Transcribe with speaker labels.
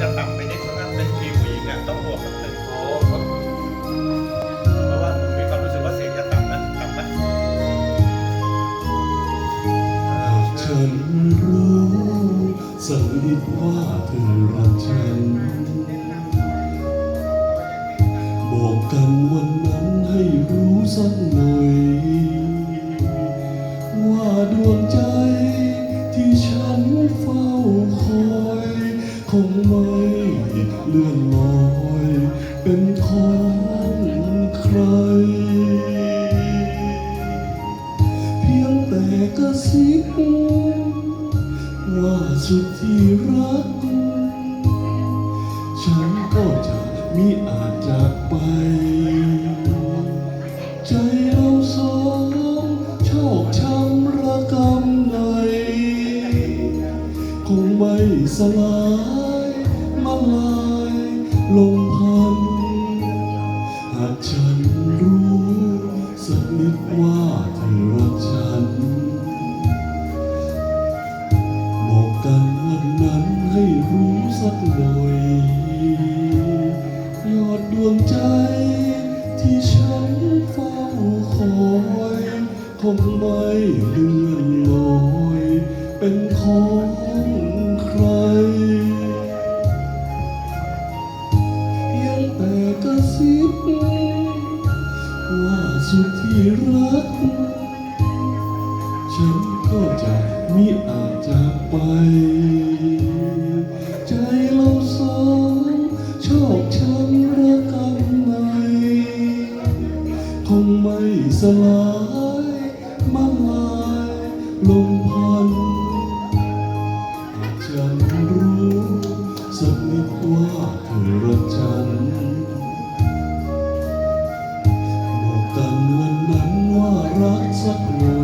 Speaker 1: จะต่ำไปนิดเพราะว่าเป็นคีย์ผู้หญิงเนี่ยต้องบวกสักหนึ่ง
Speaker 2: โอ้
Speaker 1: เพราะว่าผมมีความรู้สึกว่าเสียงจะต่ำนะต่ำนะ
Speaker 3: ฉันรู้สักนิดว่าเธอรักฉันบอกกันวันนั้นให้รู้สักหน่อย เลื่อนลอยเป็นของใคร เพียงแต่กระซิบว่าสุดที่รัก ฉันก็จะมิอาจจากไป ใจเราสองโชคช้ำระกำในคงไม่สลายากฉันรู้สักนิดว่าเธอรักฉัน บอกกันวันนั้นให้รู้สักหน่อยยอดดวงใจที่ฉันเฝ้าคอยคงไม่เลื่อนลอยเป็นของใครเพียงแต่กระซิบ ว่าสุดที่รัก ฉันก็จะมิอาจจากไป ใจเราสองโชคช้ำระกำในคงไม่สลายมาลายลงพัน รัก